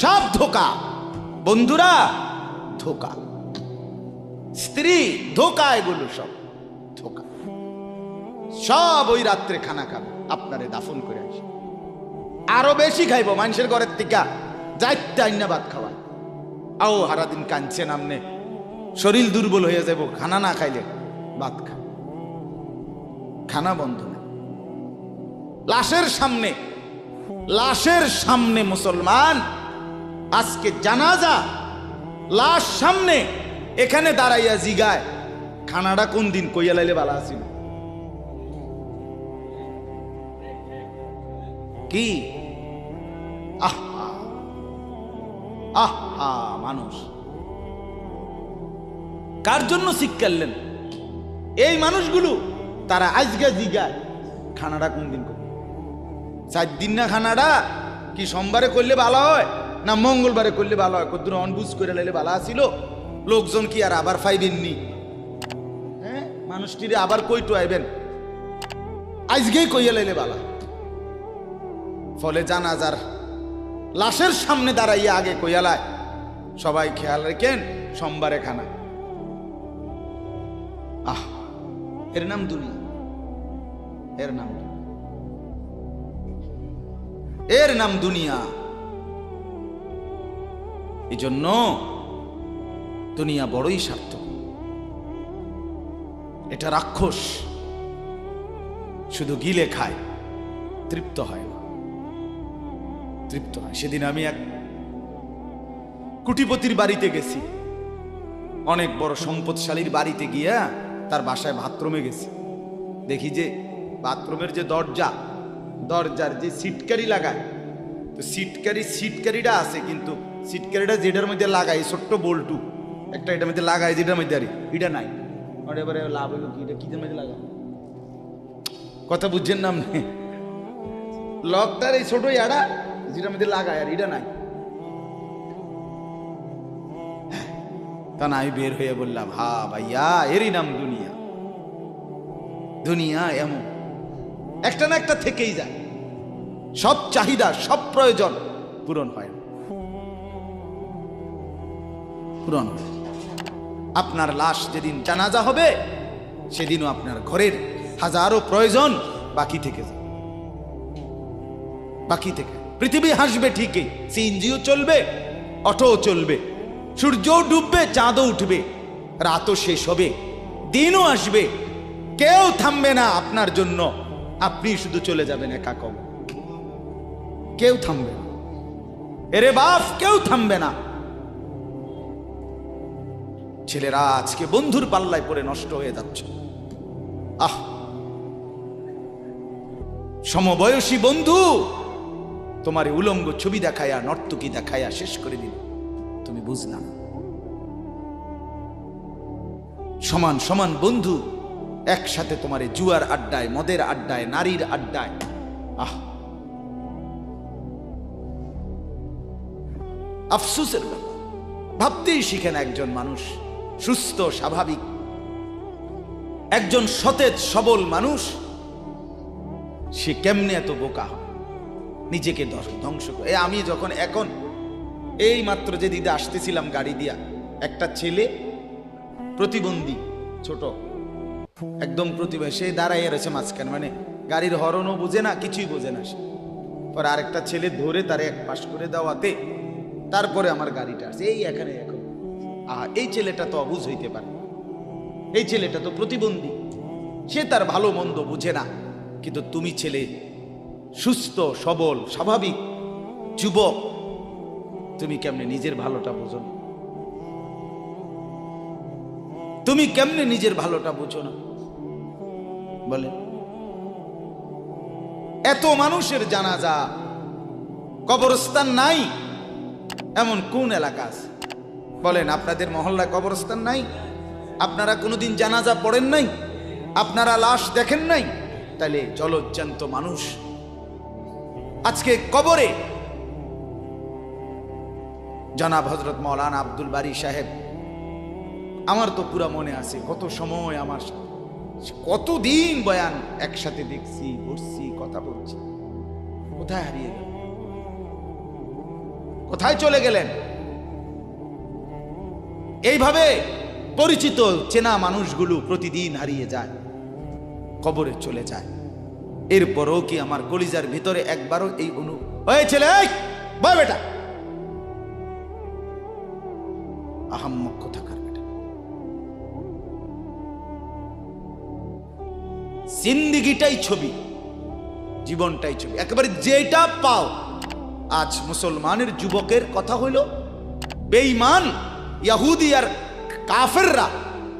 সব ধোকা। বন্ধুরা, ধোকা। স্ত্রী, ধোকা, এগুলো সব ধোকা। সব ওই রাত্রে খানা খাবে, আপনারে দাফন করে আসে। আরও বেশি খাইবো, মানুষের ঘরের থেকে যাইতে আইনা ভাত খাওয়া। আও হারাদিন কাঁদছে নামনে। শরীর দুর্বল হয়ে যাব খানা না খাইলে ভাত খা খানা বন্ধ না লাশের সামনে লাশের সামনে মুসলমান আজকে জানাজা, লাশ সামনে, এখানে দাঁড়াইয়া জিগায় খানাটা কোন দিন কইয়া লাইলে বালা আসিল কি? আহা আহা, মানুষ। কার জন্য শিক্ষালেন এই মানুষগুলো, তারা আজকে জিগায় খানাটা কোন দিন করবে চার দিন না খানাটা কি সোমবারে করলে ভালো হয়? না মঙ্গলবারে করলে ভালো হয়। কদ্দুর অনবুজ করে লাইলে ভালো আসিল লোকজন কি আর আবার পাইবেননি হ্যাঁ? মানুষটিরে আবার কইটু আইবেন। আজকেই কইয়া লাইলে ভালো ফলে জানাজার লাশের সামনে দাঁড়াইয়া আগে কইয়ালায় সবাই খেয়াল রেখেন, সোমবারে খানা। আহ, এর নাম দুনিয়া। এর নাম এর নাম দুনিয়া। এই জন্য দুনিয়া বড়ই স্বার্থ এটা রাক্ষস শুধু গিলে খায়, তৃপ্ত হয় না। তৃপ্ত হয়। সেদিন আমি এক কুটিপতির বাড়িতে গেছি। অনেক বড় সম্পদশালীর বাড়িতে গিয়া তার বাসায় বাথরুমে গেছি। দেখি যে বাথরুমের যে দরজা, দরজার যে সিটকারি লাগায়, তো সিটকারি সিটকারিটা আছে কিন্তু সিটকারিটা যেটার মধ্যে লাগাই ছোট্ট বল্টু। একটা এটার মধ্যে লাগাই যেটার মধ্যে আরি এটা নাই। ওটা এবারে লাভ হলো কি? এটা কিদের মধ্যে লাগাই কথা বুঝছেন না আপনি? লকটার এই ছোট ইয়াটা যেটার মধ্যে লাগায় আর এটা নাই। তা না আমি বের হয়ে বললাম হা ভাইয়া এরই নাম দুনিয়া। দুনিয়া এমন। একটা না একটা থেকেই যায়। সব চাহিদা সব প্রয়োজন পূরণ হয় না। পূরণ না। আপনার লাশ যেদিন জানাজা হবে, সেদিনও আপনার ঘরের হাজারো প্রয়োজন বাকি থেকে বাকি থেকে। পৃথিবী হাসবে ঠিকই, সিএনজিও চলবে, অটোও চলবে, সূর্যও ডুববে, চাঁদও উঠবে, রাতও শেষ হবে, দিনও আসবে। কেউ থামবে না আপনার জন্য, আপনি শুধু চলে যাবেন একা কম কেউ থামবে না। এরে বাপ, কেউ থামবে না। ছেলেরা আজকে বন্ধুর পাল্লায় পড়ে নষ্ট হয়ে যাচ্ছে। আহ! সমবয়সী বন্ধু, তোমার উলঙ্গ ছবি দেখায়া, নর্তকী দেখায়া শেষ করে দিল। তুমি বুঝলাম সমান সমান বন্ধু, একসাথে তোমার জুয়ার আড্ডায়, মদের আড্ডায়, নারীর আড্ডায়। আহ! আফসুসের ব্যাপার। ভাবতেই শিখেন একজন মানুষ। সুস্থ, স্বাভাবিক। একজন সতেজ, সবল মানুষ, সে কেমনে এত বোকা নিজেকে ধ্বংস- করে। আমি যখন এখন এই মাত্র যে দিদা আসতেছিলাম গাড়ি দিয়া, একটা ছেলে, প্রতিবন্ধী, ছোট, একদম প্রতিবন্ধী, সে দাঁড়াইয়া রয়েছে মাঝখানে মানে গাড়ির হরনও বোঝে না, কিছুই বোঝে না সে। পরে আরেকটা ছেলে ধরে তারে এক পাশ করে দেওয়াতে, তারপরে আমার গাড়িটা আসছে। এই এখানে এখন আহা, এই ছেলেটা তো অবুঝ হইতে পারে। এই ছেলেটা তো প্রতিবন্ধী। সে তার ভালো মন্দ বুঝে না। কিন্তু তুমি ছেলে, সুস্থ, সবল, স্বাভাবিক, যুবক, তুমি কেমনে নিজের ভালোটা বোঝো না? তুমি কেমনে নিজের ভালোটা বোঝো না? বলে এত মানুষের জানাজা, কবরস্থান নাই, এমন কোন এলাকা আছে? বলেন, আপনাদের মহল্লায় কবরস্থান নাই? আপনারা কোনোদিন জানাজা পড়েন নাই? আপনারা লাশ দেখেন নাই? তাহলে জলজ্জান্ত মানুষ। আজকে কবরে জনাব হজরত মৌলানা আব্দুল বারি সাহেব, আমার তো পুরা মনে আছে কত সময় আমার কতদিন বয়ান একসাথে দেখছি বসছি কথা বলছি। কোথায় হারিয়ে গেল? কোথায় চলে গেলেন? এইভাবে পরিচিত চেনা মানুষগুলো প্রতিদিন হারিয়ে যায়, কবরে চলে যায়। এরপরও কি আমার কলিজার ভিতরে একবারও এই অনু ওই ছেলে বয় বেটা। আহাম্মক বেটা। জিন্দিগিটাই ছবি, জীবনটাই ছবি। একেবারে যেটা পাও। আজ মুসলমানের যুবকের কথা হইল, বেঈমান ইয়াহুদি আর কাফেররা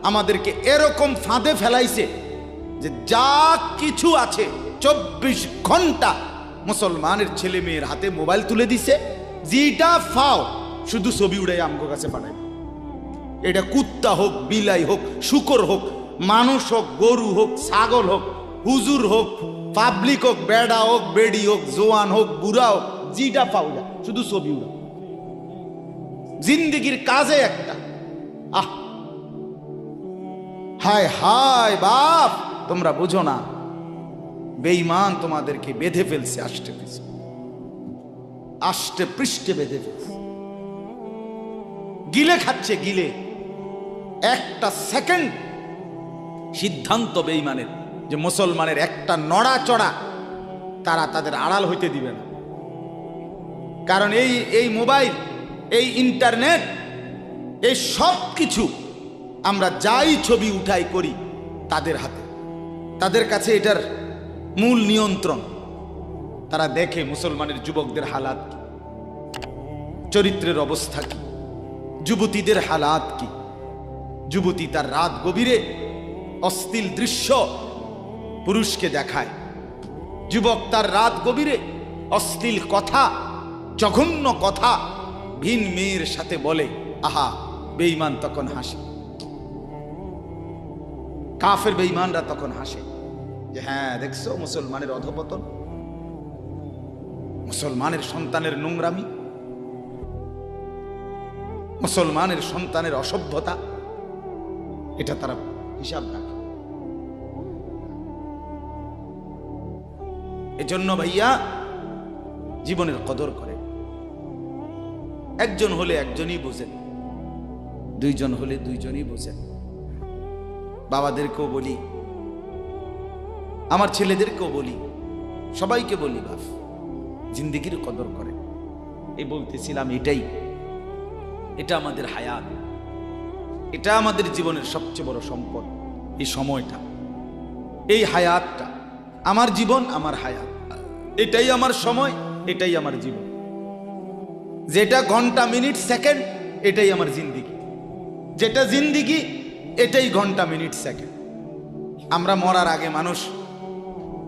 আমাদেরকে এরকম ফাঁদে ফেলাইছে যে যা কিছু আছে, চব্বিশ ঘণ্টা মুসলমানের ছেলে মেয়ের হাতে মোবাইল তুলে দিছে, যেটা ফাও, শুধু ছবি উড়াই আমগো কাছে পাঠায়। এটা কুত্তা হোক, বিলাই হোক, শুকর হোক, মানুষ হোক, গরু হোক, ছাগল হোক, হুজুর হোক, পাবলিক হোক, বেড়া হোক, বেড়ি হোক, জোয়ান হোক, বুড়া হোক জিটা পাউলা শুধু ছবি উড়া জিন্দিগির কাজে একটা। আহ! হায় হায় বাপ, তোমরা বুঝো না, বেঈমান তোমাদেরকে বেঁধে ফেলছে আষ্টে পৃষ্ঠে আষ্টে পৃষ্ঠে বেঁধে ফেলছে। গিলে খাচ্ছে গিলে। একটা সেকেন্ড। সিদ্ধান্ত বেঈমানের যে মুসলমানের একটা নড়া চড়া তারা তাদের আড়াল হইতে দিবে না। কারণ এই এই মোবাইল এই ইন্টারনেট, এই সব কিছু আমরা যাই ছবি উঠাই করি তাদের হাতে। তাদের কাছে এটার মূল নিয়ন্ত্রণ। তারা দেখে মুসলমানের যুবকদের হালাত কি? চরিত্রের অবস্থা কি? যুবতীদের হালাত কি? যুবতী তার রাত গভীরে অস্থিল দৃশ্য পুরুষকে দেখায়। যুবক তার রাত গভীরে অশ্লীল কথা, জঘন্য কথা ভিন মেয়ের সাথে বলে, আহা, বেঈমান তখন হাসে। কাফের বেঈমানরা তখন হাসে যে হ্যাঁ দেখছ মুসলমানের অধপতন? মুসলমানের সন্তানের নোংরামি? মুসলমানের সন্তানের অসভ্যতা? এটা তারা হিসাব রাখে। এজন্য ভাইয়া, জীবনের কদর করে। একজন হলে একজনই বোঝেন, দুইজন হলে দুইজনই বোঝেন। বাবাদেরকেও বলি, আমার ছেলেদেরকেও বলি, সবাইকে বলি, বাপ, জিন্দিগির কদর করে এই বলতেছিলাম এটাই, এটা আমাদের হায়াত, এটা আমাদের জীবনের সবচেয়ে বড় সম্পদ, এই সময়টা। এই হায়াতটা, আমার জীবন, আমার হায়াত, এটাই আমার সময়, এটাই আমার জীবন। যেটা ঘণ্টা, মিনিট, সেকেন্ড, এটাই আমার জিন্দিগি। যেটা জিন্দিগি, এটাই ঘণ্টা, মিনিট, সেকেন্ড। আমরা মরার আগে মানুষ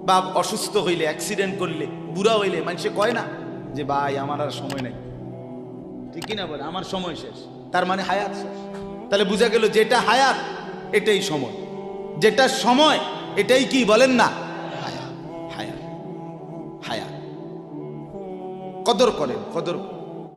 বা অসুস্থ হইলে অ্যাক্সিডেন্ট করলে, বুড়া হইলে, মানুষে কয় না যে, ভাই, আমার আর সময় নেই। ঠিক কিনা বলে? আমার সময় শেষ। তার মানে হায়াত শেষ। তাহলে বোঝা গেল যেটা হায়াত, এটাই সময়। যেটা সময়, এটাই কি বলেন না? হায়াত। হায়াত। হায়াত। কদর করেন, কদর